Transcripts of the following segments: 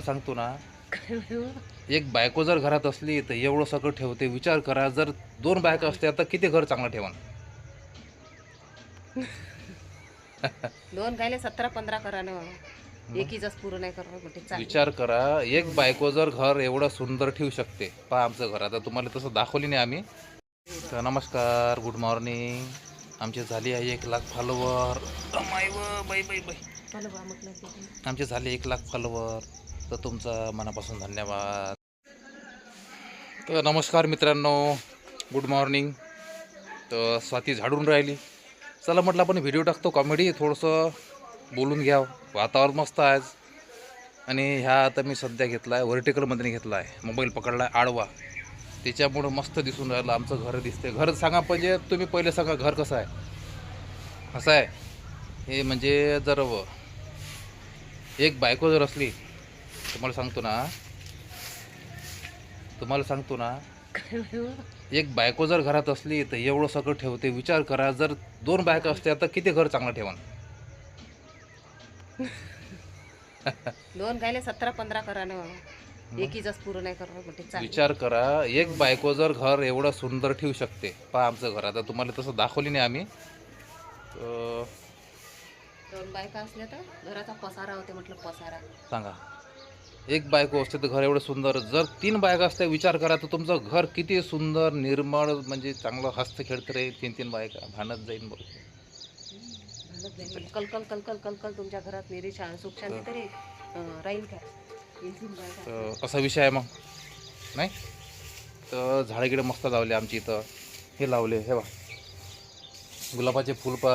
सांगतो ना एक बायको जर घरात असली तर एवढं सगळं ठेवते. विचार करा जर दोन बायका असत्या तर किती घर चांगलं ठेवण दोन गायले सतरा पंधरा करा ना एकीच पूर्ण नाही करा कुठे चालेल. विचार करा एक बायको जर घर एवढं सुंदर ठेवू शकते. पहा आमचं घर आता तुम्हाला तसं दाखवली नाही आम्ही. तर नमस्कार गुड मॉर्निंग आमची झाली आहे एक लाख फॉलोवर बाई बाई बाई. चला बा म्हटलं की. आमचे झाले एक लाख फॉलोवर तर तुमचा मनापासून धन्यवाद. तर नमस्कार मित्रांनो गुड मॉर्निंग तर स्वाती झाडून राहिली. चला म्हटलं आपण व्हिडिओ टाकतो कॉमेडी थोडंसं बोलून घ्याव वातावरण मस्त आहे आज. आणि ह्या आता मी सध्या घेतला आहे व्हर्टिकलमध्ये घेतला आहे मोबाईल पकडला आहे आडवा. त्याच्यामुळं मस्त दिसून राहिलं आमचं घर दिसते घर सांगा म्हणजे तुम्ही पहिले सांगा घर कसं आहे? असं आहे. हे म्हणजे जर एक बायको जर असली तुम्हाला सांगतो ना. तुम्हाला सांगतो ना. एक बायको जर घरात असली तर एवढं सगळं ठेवते. विचार करा जर दोन बायका असत्या तर किती घर चांगलं ठेवण दोन गायले सतरा पंधरा करा ना पूर्ण नाही करा कुठे चालेल. विचार करा एक बायको जर घर एवढं सुंदर ठेवू शकते. पहा आमचं घर आता तुम्हाला तसं दाखवली नाही आम्ही. दोन बायका असल्या तर घराचा पसारा होते म्हटलं पसारा. सांगा. एक बायको असते तर घर एवढं सुंदर. जर तीन बायका असत्या विचार करा तर तुमचं घर किती सुंदर निर्मळ म्हणजे चांगलं हस्त खेळत राहील तीन तीन बायका. भांडत जाईन नाही. कलकल कलकल कलकल तुमच्या घरात निरी सुख शांती तरी राहील का? असा विषय आहे मग. नाही? तर झाडे गिडे मस्त लावले आमची इथं. हे लावले हे बा गुलाबाचे फुल पा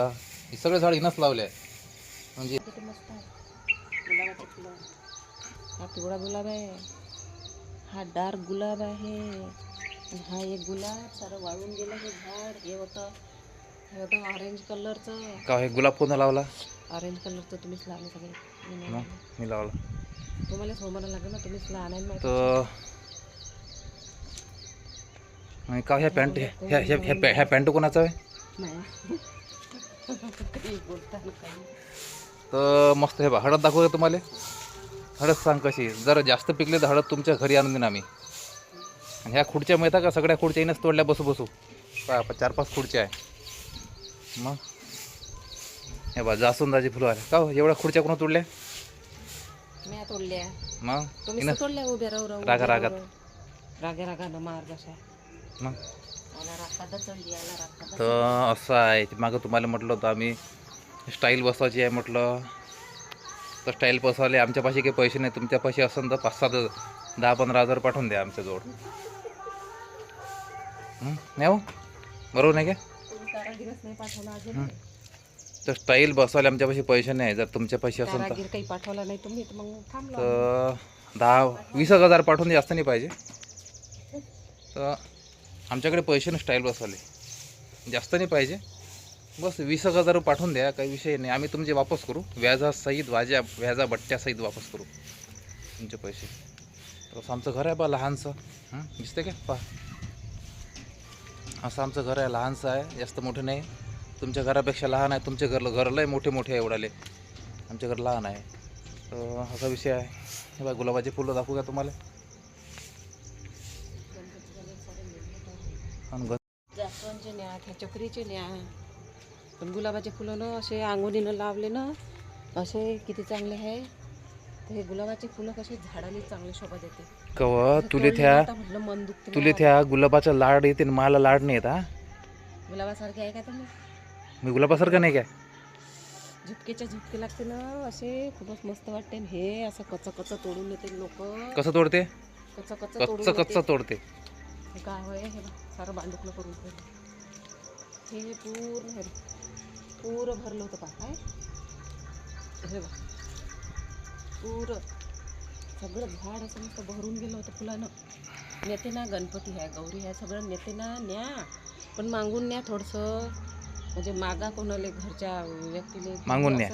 हे सगळे झाड इनच लावले आहे. म्हणजे किती मस्त आहे गुलाबाचे फुलं हा पिवळा गुलाब आहे. हा डार्क गुलाब आहे. हा एक गुलाब सारं वाळून गेलं हे झाड. हे होतं हे होतं ऑरेंज कलरचं का हे गुलाब कोणता लावला? ऑरेंज कलरचं तुम्हीच लावले सगळे. मी नाही मग लावले. मी लावला. तुम्हालाच हो म्हणायला लागेल ना तुम्हीच लहान माहिती. तर आणि का ह्या पॅन्ट ह्या ह्या ह्या पॅ- ह्या पॅन्ट कोणाचा आहे? नाही. काही काही तर मस्त हे बा हळद दाखवू का तुम्हाला? हळद सांग कशी? जर जास्त पिकले तर हळद तुमच्या घरी आणून देईन आम्ही. आणि ह्या खुर्च्या मिळतात का? सगळ्या खुर्च्या येणंच तोडल्या बसू बसू. पहा, चार पाच खुर्च्या आहे. मग? हे बा जास्वंदाची फुलं आले का हो, एवढ्या खुर्च्या कोणा तोडल्या? मी तोडल्या. मग? तुम्ही तोडल्या उभ्या राहू राहू रागा- रागात. रागे रागानं मार कशा. मग? तर असं आहे मागं तुम्हाला म्हटलं होतं आम्ही स्टाईल बसवायची आहे म्हटलं. तर स्टाईल बसवाले आमच्यापाशी काही पैसे नाही. तुमच्यापाशी असेल तर पाच सात दहा पंधरा हजार पाठवून द्या आमच्याजवळ? नाही हो? बरोबर नाही का? नाही. तर स्टाईल बसवायला आमच्यापाशी पैसे नाही. जर तुमच्यापाशी असेल तर. काही पाठवला नाही तुम्ही तर दहा वीस एक हजार पाठवून जास्त नाही पाहिजे. तर आमच्याकडे पैसे ना स्टाईल बसवाले. जास्त नाही पाहिजे. बस वीस एक हजार पाठवून द्या काही विषय नाही. आम्ही तुमचे वापस करू. व्याजासहित वाज्या व्याजा बट्ट्यासहित वापस करू. तुमचे पैसे. तर असं आमचं घर आहे बा लहानसं. हं? दिसते का? पहा. असं आमचं घर आहे लहानसं आहे जास्त मोठं नाही. तुमच्या घरापेक्षा लहान आहे तुमचे घर घर लय मोठे मोठे आहे एवढाले. आमचे घर लहान आहे. तर असा विषय आहे. हे बघा गुलाबाचे फुलं दाखवू का तुम्हाला? आणि न्या चक्रीचे न्या. पण गुलाबाचे फुलं ना असे अंगोनीनं लावले ना असे किती चांगले आहे. तर हे गुलाबाचे फुलं कसे झाडाला चांगले शोभा देते. कव? तुले तोडलं त्या आता म्हटलं मन दुखते तुले. त्या गुलाबाचा लाड येते आणि मला लाड नाही येत हा? गुलाबासारखे आहे का तुम्ही? मी गुलाबासारखं नाही काय? झुपकेच्या झुपके लागते ना असे खूपच मस्त वाटते. आणि हे असं कच्च कच्च तोडून येते लोक. कसं तोडते? कच्च कच्च तोडून कच्च. तोडते. हे काय होय? हे बघ, सारं बांडुकलं करून ठेवलं. हे पूर्ण हे बघ, पुरं भरलं होतं पा काय हे बघ. पुरं. सगळं झाड असं मस्त भरून गेलं होतं फुलानं. नेते ना गणपती ह्या गौरी ह्या सगळं नेते ना न्या. पण मागून न्या थोडंसं. म्हणजे मागा कोणाला घरच्या व्यक्तीले. मागून न्या.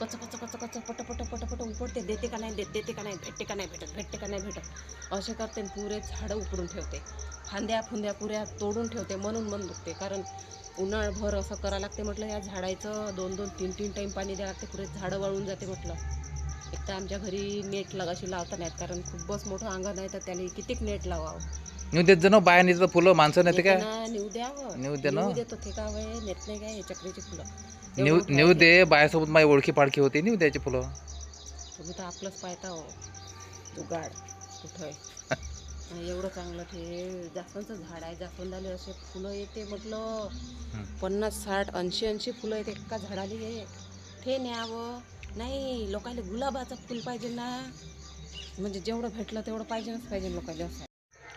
कच कच कच कच पट पट पट पट उपडते देते का नाही? देत देते का नाही? भेटते का नाही भेटत? भेटते का नाही भेटत? असे करते पुरे झाडं उपडून ठेवते. फांद्या फुंद्या पुऱ्या तोडून ठेवते म्हणून मन दुखते. कारण उन्हाळभर असं करावं लागते म्हटलं या झाडाचं दोन दोन तीन तीन टाईम पाणी द्यावं लागते पुरे झाडं वाळून जाते म्हटलं. एक तर आमच्या घरी नेट लगाशी लावता नाहीत कारण खूपच मोठं अंगण आहे तर त्याने कितीक नेट लावावं? नेऊ देत जण बाया नेत फुलं माणसं नेते काय? येताना नेऊ द्यावं नेऊ दे ना. नेऊ देतो ते काय वय? नेत नाही काय हे चक्रीची फुलं नेऊ एवढं नेऊ. दे बायासोबत माझी ओळखी पाळखी होती नेऊ द्यायची फुलं. तुम्ही तर आपलंच पाहता हो. तू गाड कुठं? आहे हा, एवढं चांगलं ते जास्वंदचं झाड आहे जास्वंदाले असे फुलं येते म्हटलं. हं. पन्नास साठ ऐंशी ऐंशी फुलं येते एका झाडाला ये ते न्यावं. नाही लोकांना गुलाबाचं फुल पाहिजे ना. म्हणजे जेवढं भेटलं तेवढं पाहिजेच पाहिजे लोकांना असं.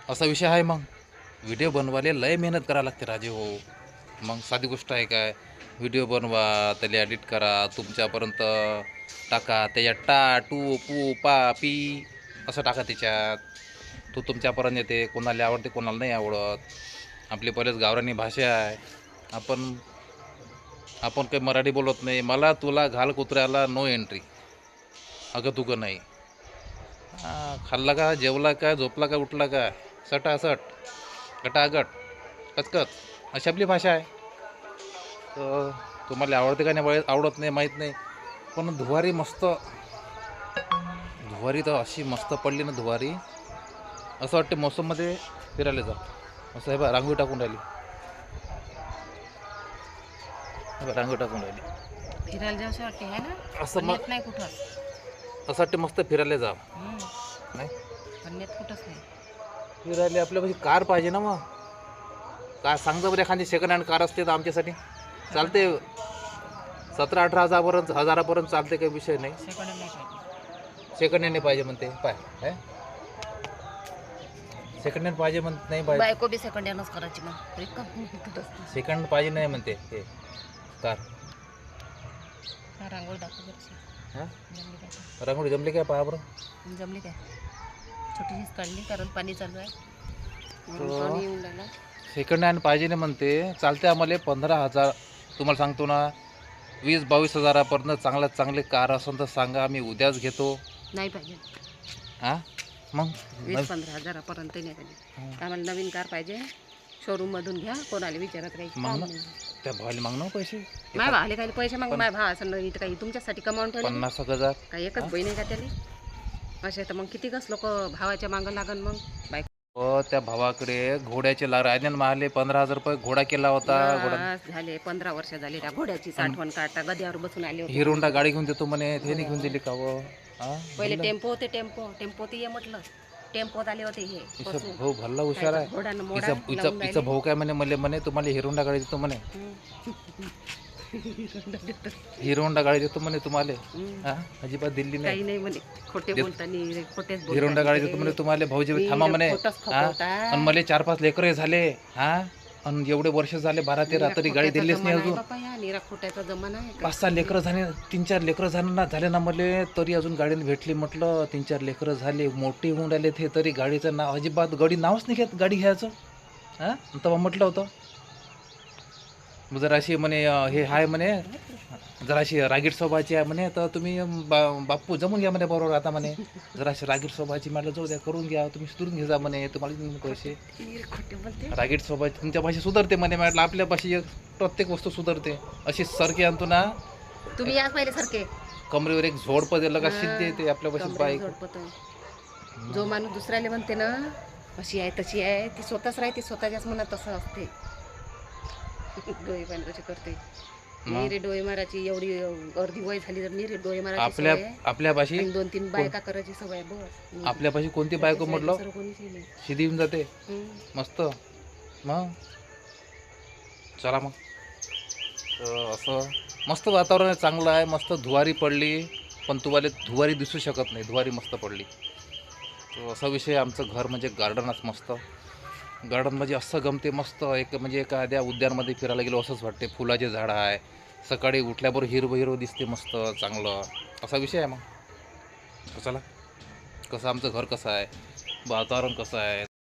असा विषय आहे मग. व्हिडिओ बनवायला लय मेहनत करावं लागते राजे हो. मग साधी गोष्ट आहे काय? व्हिडिओ बनवा त्याला एडिट करा तुमच्यापर्यंत टाका त्याच्यात टा टू पू पा पी असं टाका त्याच्यात. तो तुमच्यापर्यंत येते कोणाला आवडते कोणाला नाही आवडत. आपली पहिलेच गावरानी भाषा आहे. आपण आपण काही मराठी बोलत नाही. मला तुला घाल कुत्र्याला नो एंट्री अगं तुगं नाही. खाल्ला का जेवला का झोपला का उठला का? सटासट गटागट कचकच अशी आपली भाषा आहे. तर तुम्हाला आवडते का नाही आवड- आवडत नाही माहीत नाही. पण धुवारी मस्त धुवारी तर अशी मस्त पडली ना धुवारी. असं वाटते मोसममध्ये फिरायला जा. असं हे बा रांगोळी टाकून राहिली. हे रांगोळी टाकून राहिली. फिरायला जाऊ असं वाटते ना? असं मग नाही कुठं. असं वाटते मस्त फिरायला जा. नाही? कुठंच नाही. फिरायला आपल्यापाशी कार पाहिजे ना मग. कार सांगता बरं एखादी सेकंड हँड कार असते तर आमच्यासाठी. चालते. सतरा अठरा हजारपर्यंत हजारापर्यंत चालते काही विषय नाही. सेकंड नाही पाहिजे. हँड म्हणते. पाय काय सेकंड हँड पाहिजे म्हणत नाही पाहिजे. बायको बी सेकंड हँडच करायची मग. रिकाम. सेकंड पाहिजे नाही म्हणते. ते कार हा, रांगोळी दाखव. हां? काय रांगोळी जमली काय पहा बरं जमली काय? छोटीशीच काढली कारण पाणी चालू आहे. पाणी येऊन राहिलं. सेकंड हँड पाहिजे नाही म्हणते. चालते आम्हाला पंधरा हजार. तुम्हाला सांगतो ना वीस बावीस हजारापर्यंत चांगल्यात चांगले कार असेल तर सांगा आम्ही उद्याच घेतो. नाही पाहिजे. हां मग? वीस पंधरा हजारापर्यंत नाही पाहिजे. आम्हाला नवीन कार पाहिजे. शोरूम मधून घ्या कोणाला विचारत राहायचं. मग ना. त्या भावाला माग ना पैसे? माय भाले काही पैसे मग माय भाव असं नाही काही तुमच्यासाठी कमावून ठेवले पन्नास एक हजार. काही एकच बहीण आहे का त्याला? असे तर मग किती कस लोक भावाच्या मागं लागन मग? बाईक व त्या भावाकडे घोड्याचे ला राजन महाले पंधरा हजार रुपये घोडा केला होता. घोडा झाले पंधरा वर्ष झाले त्या घोड्याची साठवण काढता. गद्यावर बसून आले होते. हिरोंडा गाडी घेऊन देतो म्हणे. ते नाही घेऊन दिली का व हा? पहिले टेम्पो होते टेम्पो. टेम्पो ते ये म्हटलं. टेम्पोत आले होते हे बसून. भाऊ भल्ला हुशार आहे. मोडा लावून राहिले. भाऊ काय म्हणे? मले म्हणे तुम्हाला हिरोंडा गाडी देतो म्हणे. हं. हिरोंडा गाडी देतो म्हणे तुम्हाला. हं. अजिबात दिल्ली नाही. काही नाही म्हणे. खोटे बोलताना खोटेच बोलतात हिरोंडा गाडी. देतो म्हणे तुम्हाला. भाऊजी थांबा म्हणे. हा. आणि मला चार पाच लेकरं झाले. हा? आणि एवढे वर्ष झाले बारा तेरा तरी गाडी दिलीच नाही अजून. बापा या, निरा खोट्याचा जमाना आहे का? पाच सहा लेकरं झाले तीन चार लेकरं झाले ना झाले ना मले तरी अजून गाडीला भेटली म्हटलं तीन चार लेकरं झाले मोठे होऊन राहिले ते तरी गाडीचं नाव अजिबात गाडी नावच नाही घेत गाडी घ्यायचं. हां? तेव्हा म्हटलं होतं जराशी म्हणे हे हाय म्हणे जराशी रागीट स्वभावाची आहे म्हणे तर तुम्ही बा बापू जमून घ्या म्हणे बरोबर आता म्हणे. जराशी रागीट स्वभावाची मला जाऊ द्या करून घ्या तुम्ही सुधरून घे जा म्हणे तुम्हाला बोलते रागीट स्वभावाची तुमच्या भाषा सुधारते म्हणे म्हटलं आपल्या भाषी प्रत्येक वस्तू सुधारते. अशी सरकी आणतो ना. तुम्ही याच पाहिले सारखे कमरेवर एक झोड दिलं का सिद्ध येते आपल्या भाषेत बाईक जो माणूस दुसऱ्याला म्हणते ना अशी आहे तशी आहे ती स्वतःच राहते स्वतःच्याच मनात तसं असते. डोळे पाणी कशी करते. निरे डोळे मारायची एवढी अर्धी वय झाली तर निरे डोळे मारायची आपल्या सवय आहे. आपल्या भाषी आणि दोन तीन बायका करायची सवय आहे, बस. आपल्या भाषी कोणती बायको म्हटलं? दुसरं कोणीच नाही. शिदी येऊन जाते. मस्त. मग? चला मग. तर असं मस्त वातावरण आहे चांगलं आहे मस्त धुवारी पडली. पण तुम्हाला धुवारी दिसू शकत नाही धुवारी मस्त पडली. तर असा विषय आमचं घर म्हणजे गार्डनच मस्त. गार्डन म्हणजे असं गमते मस्त एक म्हणजे एखाद्या उद्यानमध्ये फिरायला गेलो असंच वाटते. फुलाचे झाडं आहे सकाळी उठल्याबरोबर हिरवं हिरवं दिसते मस्त चांगलं. असा विषय आहे मग? चला कसं आमचं घर कसं आहे? वातावरण कसं आहे?